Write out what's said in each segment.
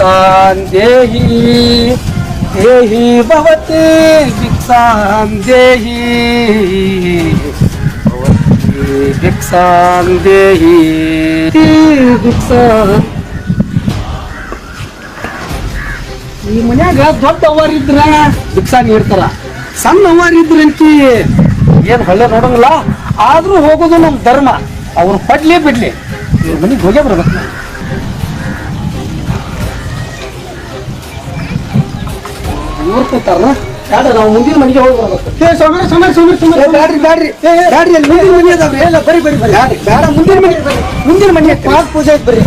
ಭಿಕ್ಷಾಂ ಹೇಹಿ ದೇಹಿ ಭವತಿ, ಭಿಕ್ಷಾಂ ದೇಹಿ. ಭಿಕ್ಷಾಂ ಈ ಮನ್ಯಾಗ ದೊಡ್ಡ ಅವ್ವಾರಿದ್ರ ಭಿಕ್ಷಾ ನೀಡ್ತಾರ ಸಣ್ಣ ಅವ್ವಾರಿದ್ರಂತಿ ಏನ್ ಹಳ್ಳ ನೋಡಂಗಿಲ್ಲ, ಆದ್ರೂ ಹೋಗೋದು ನಮ್ ಧರ್ಮ. ಅವ್ರು ಪಡ್ಲಿ ಬಿಡ್ಲಿ. ಇವ್ರ ಮನೆಗೆ ಹೋಗೇ ಬರ್ಬೇಕು. ಕೂತಾರ ಬೇಡ ನಾವು ಮುಂದಿನ ಮನೆಗೆ ಹೋಗಿ ಬರ್ಬೇಕು. ಏ ಸೋಮರ ಸೋಮರ ಸೋಮರ ಏ, ಬ್ಯಾಡ್ರಿ ಬ್ಯಾಡ್ರಿ. ಬ್ಯಾಡ್ರಿ ಅಲ್ಲಿ ಮುಂದಿನ ಮನೆ ಅದಾವ್ರಿ. ಎಲ್ಲ ಬರಿ ಬರಿ ಬರಿ. ಬ್ಯಾಡ್ರಿ ಬೇಡ ಮುಂದಿನ ಮನೆ ಮುಂದಿನ ಮನೆ ಪಾಕ್ ಪೂಜೆ ಐತೆ ಬರ್ರಿ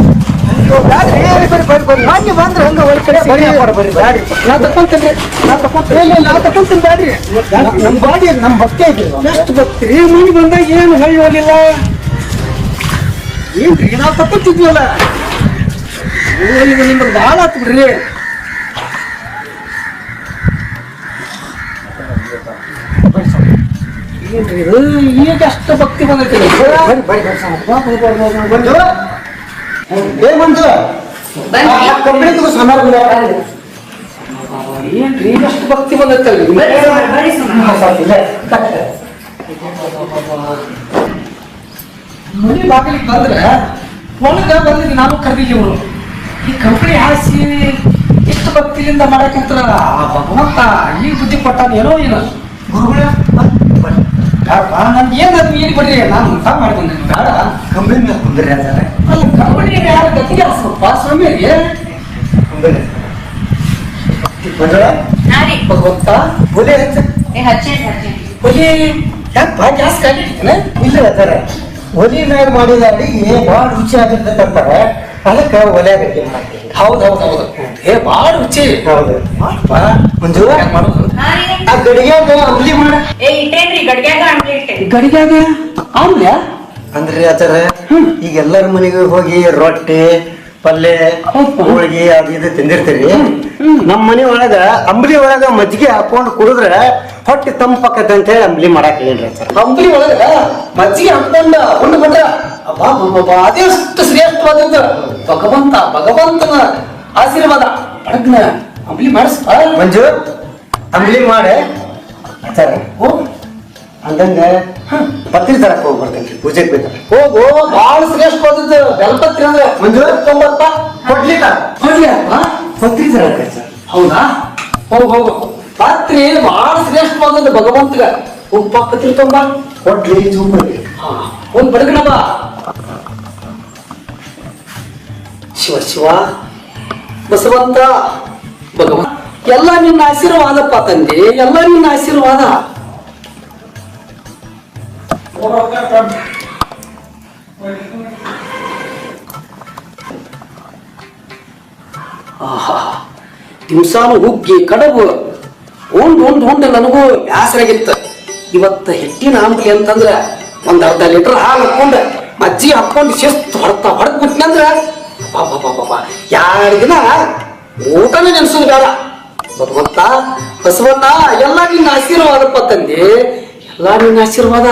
ಬ್ಯಾಡ್ರಿ. ಬರಿ ಬರ್ರಿ ಮೊನ್ನೆ ಬಂದ್ರೆ ಹಂಗೆ ಒಂದ್ ಕಡೆ ಬರಿ ಬರ್ರಿ ಬ್ಯಾಡ್ರಿ. ನಾ ತಕೊಂತೀನಿ. ನಾ ತಕೊಂತೀನಿ. ನಾ ತಕೊಂತೀನಿ ಬ್ಯಾಡ್ರಿ. ನಮ್ ಬಾಡಿ ನಮ್ ಭಕ್ತಿ ಐತಿ ಎಷ್ಟು ಭಕ್ತಿ? ರೀ ಮನೆ ಬಂದಾಗ ಏನು ಹೊಳ್ಳಿ ಹೋಗಿಲ್ಲ ಏನ್ರಿ ನಾವು ಈಗ ನಿಮ್ಗೆ ಭಾಳ ಆತು ಬಿಡ್ರಿ ಏನ್ರಿ ಇದು ಈಗ ಅಷ್ಟು ಭಕ್ತಿ ಕಂಪನಿ ಭಕ್ತಿ ಮನೆ ಬಾಗಿಲಿಗೆ ಬಂದ್ರೆ ಒಳಗ ಬಂದಿದ್ದು ನಾನು ಕರೆದಿಲ್ಲ ಈ ಕಂಪ್ನಿ ಹಾಸಿ ಎಷ್ಟು ಭಕ್ತಿಯಿಂದ ಮಾಡಕ್ಕಿಂತ ಆ ಭಗವಂತ ಈ ಬುದ್ಧಿ ಕೊಟ್ಟಾನ ಏನೋ ಏನೋ ಗುರುಗಳ ಬೇಡಪ್ಪ ನನ್ಗೆ ಅದು ಏನು ಬಿಡ್ರಿ ನಾನು ಊಟ ಮಾಡಿ ಬಂದೆ ಬೇಡ. ಕಂಪನಿ ಮೇಲೆ ಕುಂದ್ರಿ ಅಂತಾರೆ ಅಲ್ಲ ಕಂಪನಿ ಯಾರು ಗತಿಗೆ ಹಾಸ್ಬೇಕಪ್ಪ ಸ್ವಾಮಿಗೆ ಕುಂದ್ರಿ. ರೀ. ಭಗವಂತ ಒಲೆ ಹಚ್ಚ. ಒಲಿ ಯಾಕಪ್ಪ ಗ್ಯಾಸ್ ಖಾಲಿ ಇಲ್ಲ ಅಂತಾರೆ ಒಲಿ ಮ್ಯಾಗ ಮಾಡಿದ ಅಡಿಗೆ ಭಾಳ ರುಚಿ ಆಗಿರ್ತೈತೆ ಅಂತಾರೆ. ಅದಕ್ಕೆ ಒಲೆ ಬೇಕು ಹೌದು ಹೌದು ಹೌದು. ಏ ಭಾಳ ರುಚಿ. ಹೌದು. ಮಾಡಪ್ಪ ಮಂಜು ಹೆಂಗ್ ಮಾಡೋದು? ಆ ಗಡಿಗ್ಯಾಗ ಅಂಬ್ಲಿ ಮಾಡ. ಏ ಇಟ್ಟೇನ್ರಿ ಗಡ್ಗ್ಯಾಗ ಅಂಬ್ಲಿ ಇಟ್ಟೇನಿ ಗಡಿಗ್ಯಾಗ? ಆಮ್ಲ ಅಂದ್ರೆ ಆತರ ಈಗ ಎಲ್ಲರ ಮನೆಗೆ ಹೋಗಿ ರೊಟ್ಟಿ ಪಲ್ಯ ಹೌದು. ಹೋಳಿಗೆ ಅದು ಇದು ತಿಂದಿರ್ತೀರಿ. ನಮ್ಮ ಮನೆ ಒಳಗ ಅಂಬ್ಲಿ ಒಳಗ ಮಜ್ಜಿಗೆ ಹಾಕೊಂಡು ಕುಡಿದ್ರೆ ಹೊಟ್ಟೆ ತಂಪಕ್ಕತ್ತೆ ಅಂತ ಹೇಳಿ ಅಂಬ್ಲಿ ಮಾಡಕ್ ಹೇಳಿನ್ರಿ ಅಂಬ್ಲಿ ಅಂಬಲಿ ಒಳಗ ಮಜ್ಜಿಗೆ ಹಾಕೊಂಡ ಉಂಡು ಬಿಟ್ರ ಅದೆಷ್ಟು ಶ್ರೇಷ್ಠವಾದದ್ದು ಭಗವಂತ ಭಗವಂತನ ಆಶೀರ್ವಾದ ಅಡಗ್ನ ಅಂಬಲಿ ಮಾಡಿಸ್ಪ ಮಂಜು ಅಂಬ್ಲಿ ಮಾಡೆ. ಆಚಾರ ಓ ಅಂದಂಗ ಪತ್ರಿ ತರಕ್ ಹೋಗಿ ಬರ್ತೇನೆ ಪೂಜೆಗೆ ಬೇಕಾರೆ ಹೋಗು ಶ್ರೇಷ್ಠ ಬಂದಿದ್ದು ಬೆಲ್ಪತ್ರಿ ಅಂದ್ರೆ ಮಂಜು ತೊಂಬತ್ತ? ಕೊಡ್ಲಿ ಅಪ್ಪ ಪತ್ರಿ ತರಕ ಸರ್. ಹೌದಾ? ಹೋಗು ಪತ್ರಿ ಭಾಳ ಶ್ರೇಷ್ಠ ಬಂದದ್ದು ಭಗವಂತಗ. ಉಪ್ಪ ಪತ್ರಿ ತೊಂಬ. ಕೊಡ್ಲಿ ಚೂಪಡಿ. ಒಂದ್ ಬಡಗಣಪ್ಪ ಶಿವ ಶಿವ. ಬಸವಂತ ಭಗವಂತ. ಎಲ್ಲ ನಿನ್ನ ಆಶೀರ್ವಾದಪ್ಪ ತಂದೆ, ಎಲ್ಲ ನಿನ್ನ ಆಶೀರ್ವಾದ. ಆಹಾ ಹುಗ್ಗಿ ಕಡಬು, ಉಂಡ್ ಉಂಡ್ ಉಂಡ್ ನನಗೂ ಬ್ಯಾಸರಾಗಿತ್ತ. ಇವತ್ತ ಹಿಟ್ಟಿನ ಆಂಬ್ಲಿ ಅಂತಂದ್ರ ಒಂದ್ ಅರ್ಧ ಲೀಟರ್ ಹಾಲು ಹಾಕೊಂಡ ಮಜ್ಜಿ ಹಾಕೊಂಡು ಶಿಸ್ತು ಹೊಡ್ತಾ ಹೊಡೆದ್ ಬಿಟ್ನಂದ್ರ ಎರಡು ದಿನ ಊಟನೇ ನೆನ್ಸೋದು ಬೇಡ. ಭಗವಂತ ಬಸವಣ್ಣ, ಎಲ್ಲ ನಿನ್ನ ಆಶೀರ್ವಾದಪ್ಪ ತಂದೆ. ಎಲ್ಲ ನಿನ್ನ ಆಶೀರ್ವಾದ.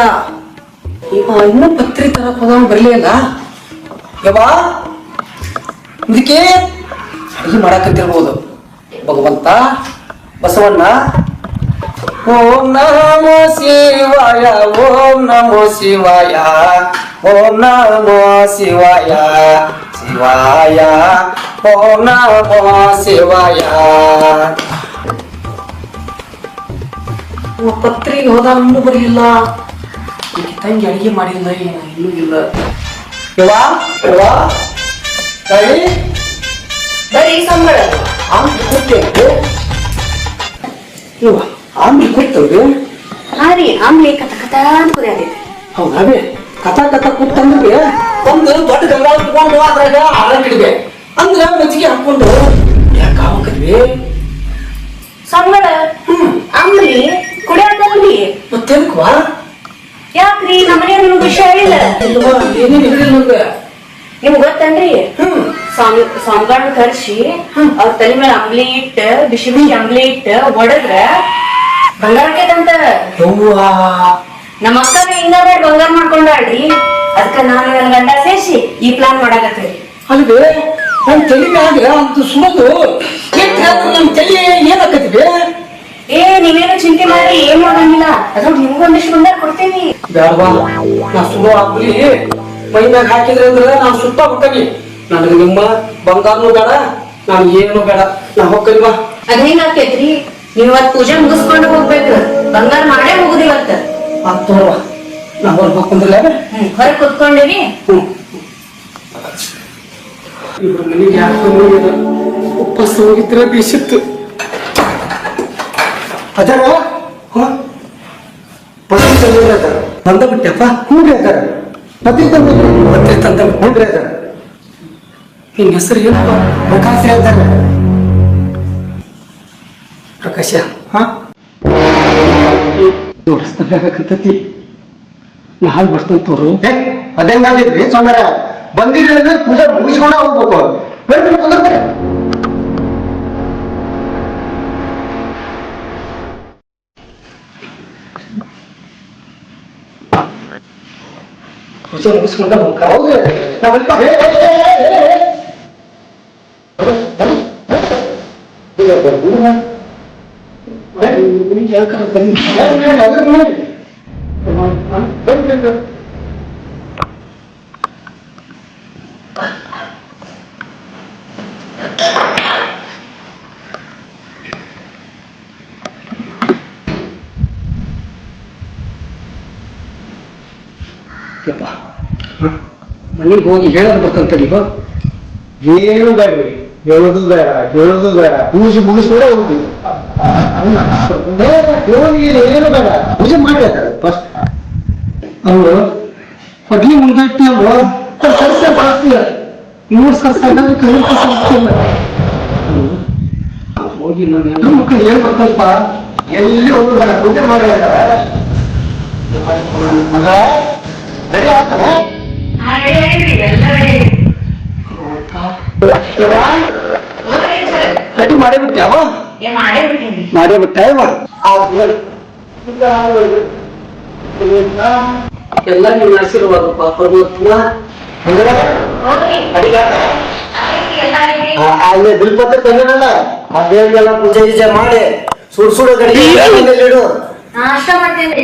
ಈಗ ಇನ್ನೂ ಪತ್ರಿ ತರಕ್ ಹೋದವನ್ ಬರ್ಲಿಲ್ಲ ಯವಾ ಇದಕ್ಕೆ ಅಡಿಗೆ ಮಾಡಾಕತ್ತಿರ್ಬೋದು. ಭಗವಂತ, ಬಸವಣ್ಣ. ಓಂ ನಮೋ ಶಿವಾಯ, ಓಂ ನಮೋ ಶಿವಾಯ, ಓಂ ನಮೋ ಶಿವಾಯ ಶಿವಾಯ. ಓಂ ನಮೋ ಶಿವಾಯ. ಪತ್ರಿಗೆ ಹೋದಾಗ ಇನ್ನೂ ಬರಲಿಲ್ಲ ಈಕಿ ತಂಗಿ ಅಡಿಗೆ ಮಾಡಿಲ್ಲ ಏನು? ಇನ್ನೂ ಇಲ್ಲ. ಯವಾ ಯವಾ ತಾಯಿ ಬರೀ ಸಂಬಳ. ಆಮ್ಲಿ ಆಮ್ಲಿ ಹಾ ರೀ ಆಮ್ಲಿ ಕಥ ಕಥ ಅಂತ ಕುದಿಯಾಗೈತೆ ಹೌದಾವೆ ಕಥಾ ಕಥಾ ಕೂತಂದ್ರೆ ಒಂದು ದೊಡ್ಡ ಗಂಗಾಳ ತಗೊಂಡು ಅದ್ರಾಗ ಅಂದ್ರ ಮಜ್ಜಿಗೆ ಹಾಕೊಂಡು ಯಾಕೆ ಹಾಕದ್ವಿ ಸಂಬಳ? ಕುಡಿಯಾಕಲ್ರಿ ಮತ್ತೇನಕ್ವಾ ಯಾಕ್ರಿ? ನಮ್ಮನೆಯವ್ರು ನಿಮ್ಗೆ ವಿಷಯ ಹೇಳಿಲ್ಲ. ಇಲ್ವಾ? ಏನೇನು ಹೇಳಿಲ್ಲ ನಿಮ್ಗ್? ಗೊತ್ತನ್ರಿ? ಸ್ವಾಮಿ ಸ್ವಾಮಿಗಳನ್ನ ಕರ್ಸಿ ಅವ್ರ ತಲೆ ಮೇಲೆ ಅಂಬ್ಲಿ ಇಟ್ಟ ಬಿಸಿ ಬಿಸಿ ಅಂಬ್ಲಿ ಇಟ್ಟ ಒಡದ್ರ ಬಂಗಾರ ಆಕೈತಂತ ಯವ್ವಾ? ನಮ್ಮ ಅಕ್ಕನ ಇನ್ನ ಬೇಡ ಬಂಗಾರ ಮಾಡ್ಕೊಂಡಾಳ್ರಿ. ಅದಕ್ಕ ನಾನು ನನ್ನ ಗಂಡ ಸೇರಿಸಿ ಈ ಪ್ಲಾನ್ ಮಾಡಾಕತ್ತೀರಿ. ಅಲ್ವೇ? ನನ್ನ ತಲೆ ಮ್ಯಾಗ ಅಂತ ಸುಡೋದು ನಮ್ಮ ತಲೆ ಏನಾಕತಿವಿ ಏ ನೀವೇನು ಚಿಂತೆ ಮಾಡಿ ಏನ್ ಮಾಡಂಗಿಲ್ಲ? ಅದ್ರ ನಿಮ್ಗೊಂದಿಷ್ಟು ಬಂದಾಗ ಕೊಡ್ತೀನಿ. ಬೇಡವಾ ನಾ ಸುಡೋ ಹಾಕ್ಲಿ ಮೈ ಮ್ಯಾಗ ಹಾಕಿದ್ರೆ ಅಂದ್ರೆ ನಾನು ಸುತ್ತ ಬಿಟ್ಟವಿ ನನಗೆ ನಿಮ್ಮ ಬಂಗಾರನು ಬೇಡ ನಾನು ಏನು ಬೇಡ. ನಾ ಹೋಗ್ಕಲ್ವಾ ಅದ್ ಹೆಂಗ್ ಆಕೇತ್ರಿ ನೀವ್ ಇವತ್ ಪೂಜೆ ಮುಗಿಸ್ಕೊಂಡು ಹೋಗ್ಬೇಕು. ಬಂಗಾರ ಮಾಡೇ ಹೋಗುದಿವತ್ತ ಅಂತ. ತೋರ್ವಾ. ನಾ ಹೊರಗೆ ಹೋಗ್ಕೊಂಡ್ರಲ್ಲ ಹ್ಮ್ ಹೊರಗೆ ಕುತ್ಕೊಂಡೇನಿ ಹ್ಮ್. ಇವ್ರ ಮನೆಗೆ ಯಾಕೆ ಉಪವಾಸ ಹೋಗಿದ್ರೆ ಬೇಸಿತ್ತು ಅದಾರ? ಪತ್ರಿ ತಂದ್ರೆ ಅದಾರ ಬಂದ ಬಿಟ್ಟೆಪ್ಪ? ಹ್ಞೂ ರೀ ಅದಾರ ಪತ್ರಿ ತಂದ್ರೆ ಮತ್ತೆ ತಂದ ಹ್ಞೂ ರೀ ಅದಾರ ನಿನ್ನ ಹೆಸರು ಏನಪ್ಪ? ಪ್ರಕಾಶ ಅದಾರ ಪ್ರಕಾಶ? ಹಾ? ನೋಡಿಸ್ತಾಗತ್ತತಿ ನಾಳೆ ಬರ್ತಂತ ತೋರು. ಅದೇಂಗಾಗಿದ್ರಿ ಸೋಮರ ಬಂದಿದ್ರೆ ಅಂದ್ರೆ ಪೂಜೆ ಮುಗಿಸ್ಕೊಂಡ ಹೋಗ್ಬೇಕು. ಬರ್ರಿ ಕುಂದ್ರಿ ಪೂಜೆ ಮುಗಿಸ್ಕೊಂಡ ಹೋಗ ಹೌದು ನಾವಲ್ಲಿ ಏ, ಏ, ಏ, ಏ, ಏ, ಏ. ಈಗ ಬರ್ಬೋದು ನಾ. ಯಾಕಂದ್ರೆ ಬನ್ನಿ ಏ, ಏ, ಅದ್ರ ನೋಡಿ. ಬರ್ರಿ, ಬರ್ರಿ, ಬರ್ರಿ. ಯಪ್ಪ. ಮನೆಗೆ ಹೋಗಿ ಹೇಳೋದು ಬರ್ತಂತ ನೀವು? ಏನು ಬೇಡ್ರಿ ಹೇಳೋದು ಬೇಡ ಹೇಳೋದು ಬೇಡ. ಪೂಜೆ ಮುಗಿಸ್ಕೊಂಡೆ ಹೋಗಿ ಏನು ಬೇಡ. ಪೂಜೆ ಮಾಡ್ಬೇಕಾದ್ರೆ ಫಸ್ಟ್ ಅವರು ಪಡ್ಲಿ ಮುಂದಟ್ಟಿ ಸರ್ಸ ಬರ್ತೀಯ ಮೂರು ಸರ್ಸೆ ಕೈ ಸರ್ಸಿಲ್ಲ ಹೋಗಿ ನಾನು ಎಲ್ಲ ಮಕ್ಕಳು ಏನ್ ಬರ್ತಲ್ಪ ಎಲ್ಲಿ ಹೋಗೋದು ಬೇಡ ಪೂಜೆ ಮಾಡಿ ಮಗ ರೆಡಿ ಆಗ್ತಾನೆ ರೆಡಿ ಮಾಡೇ ಬಿಟ್ಟ್ಯಾವ ಏನ್ ಮಾಡೇ ಬಿಟ್ಟೆ ಮಾಡೇ. ಬಿಟ್ಟಾವ ಎಲ್ಲ ನೀವು ಆಶೀರ್ವಾದಪ್ಪ ಪರಮಾತ್ಮ. ಅಲ್ಲಿ ಬಿಲ್ಪತ್ರ ತಂದಿರಲ್ಲ ಆ ದೇವರಿಗೆಲ್ಲ ಪೂಜೆ ಗೀಜೆ ಮಾಡಿ ಸುಡ್ ಸುಡು ಗಡಿ ಇಡು ನಾಷ್ಟ ಮಾಡ್ತೇನೆ.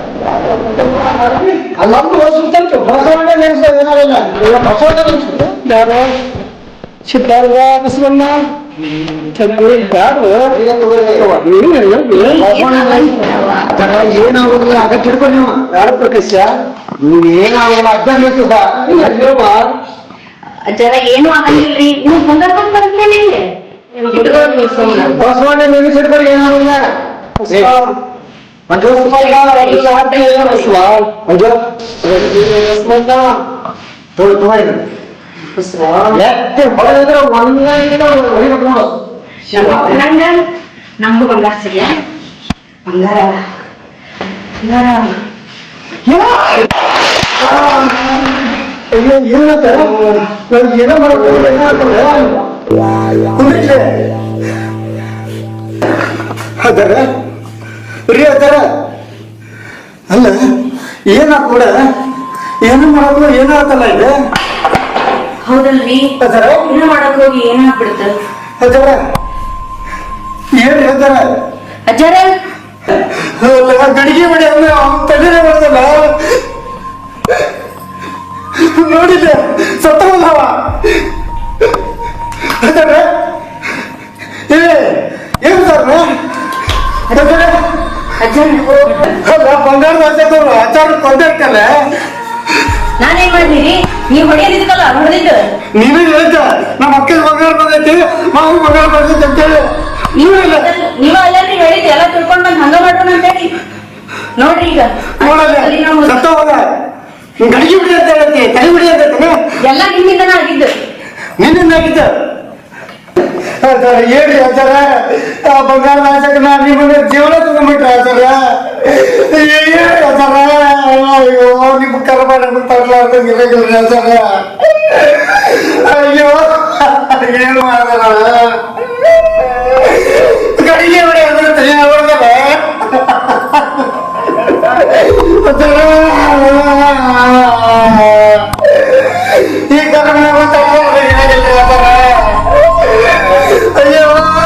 ಆಗಿ ತೊಗೊಳ ಇಟ್ಕೋರಿ ಅಜ್ಜ ಏನಾಗಲ್ಲ ಬಸವಣ್ಣ? ಯಾರು? ಏನಾಗೋದಿಲ್ಲ ಅಗತ್ಯ ಹಿಡ್ಕೊಂಡು ನೀವು ಯಾರು ಪ್ರಕಾಶ? ನೀವ್ ಏನಾಗೋದಿಲ್ಲ ಅರ್ಧ ನಿಲ್ತದ ಜರ ಏನು ಆಗಂಗಿಲ್ರಿ. ನೀವು ಬಂಗಾರ ಬಂದ್ ಬರ್ತೇನೆ ಇಟ್ಕೊಳ್ಳಿ ನೀವು ಸುಮ್ನೆ. ಬಸವಣ್ಣ ನೀವು ಹಿಡ್ಕೊಂಡು ಏನಾಗೋದಿಲ್ಲ ಏ, ಮಂಜು ಮಂಜು ತೋಳು ತೋಳಿ ಎತ್ತೆ ಹೊಡೆದ್ರೆ ಒಂದೇ ಹೊಡಿಬೇಕು ನೋಡು ನಂಗ ನಮ್ಗೂ ಬಂಗಾರ ಸಿಗ್ಯಾ ಬಂಗಾರ ಬಂಗಾರ ಅಯ್ಯೋ ಏನಂತ ನಾನು ಏನೋ ಮಾಡ್ಕೊಂಡು ಕುಂದ್ರಿಟ್ಲೆ ಅದರ ರೀ ಅದರ ಅಲ್ಲ ಏನ ಕೂಡ ಏನು ಮಾಡೋದು? ಏನಾಗಲ್ಲ ಇದೆ? ಹೌದಲ್ರಿ. ಅದರ ಏನು ಮಾಡಕ್ ಹೋಗಿ ಏನಾಗ್ಬಿಡ್ತ ಅದರ ಏನ್ ಹೇಳ್ತಾರ ಅಜ್ಜಾರ? ಗಡಿಗೆ ಬಿಡಿ ಅಂದ್ರೆ ಅವ್ನ್ ತಲೆನೇ ಬರ್ತಲ್ಲ. ನೋಡಿಲ್ಲ ಸತ್ತವಲ್ಲವ ಅದಾರೆ? ಏ ಏನು ಸರ್? ಅಲ್ಲ ಬಂಗಾರದ ಆಚಾರ ಆಚಾರ ಕೊಂದೆ ಇರ್ತಲ್ಲ ನಾನೇನ್ ಮಾಡಿರಿ ನೀವ್ ಹೊಡೆಯೋದಿದ್ದಲ್ಲ ಹೊಡೆದಿದ್ದು ನೀವೇ ಹೇಳ್ತ ನಮ್ಮ ಅಕ್ಕ ಬಂಗಾರ ಬಂದೈತಿ ಮಾವು ಬಂಗಾರ ಬಂದೈತಿ ಅಂತೇಳಿ. ನೀವ್ ನೀವ ಅಲ್ಲರಿ ಹೇಳಿದ್ ಎಲ್ಲ ತಿಳ್ಕೊಂಡ್ ಬಂದ್ ಹಂಗ ಮಾಡೋಣ ಅಂತ ಹೇಳಿ. ನೋಡ್ರಿ ಈಗ. ಅಲ್ಲಿ ನಾವು ಸತ್ತವಲ್ಲ ಗಡಿಗೆ ಬಿಡಿ ಅಂತ ಹೇಳತ್ತಿ ತಲೆ ಬಿಡಿ ಅಂತ. ಎಲ್ಲ ನಿಮ್ಮಿಂದನ ಆಗಿದ್ದು. ನಿನ್ನಿಂದ ಆಗಿದ್ದ. ಆಚಾರ ಹೇಳಿ ಆಚಾರ ಆ ಬಂಗಾರದ ಆಚಾರ ನಾನು ನಿಮ್ಮನ್ನ ಜೀವನ ತಗೊಂಡ್ಬಿಟ್ರೆ ಆಚಾರ ಹೇಳಿ ಆಚಾರ ಅಯ್ಯೋ ನಿಮ್ಮ ಕರ್ಮ ನಮಗೆ ತರಲಾರ್ದಂಗೆ ಇರಂಗಿಲ್ಲ ಆಚಾರ ಅಯ್ಯೋ ಏನು ಮಾಡಿದಾರ ಗಡಿಗೆ ಹೊಡೆ ಅಂದ್ರೆ ತಲೆ ಹೊಡೆದಲ್ಲ ಈ ಕರ್ಮ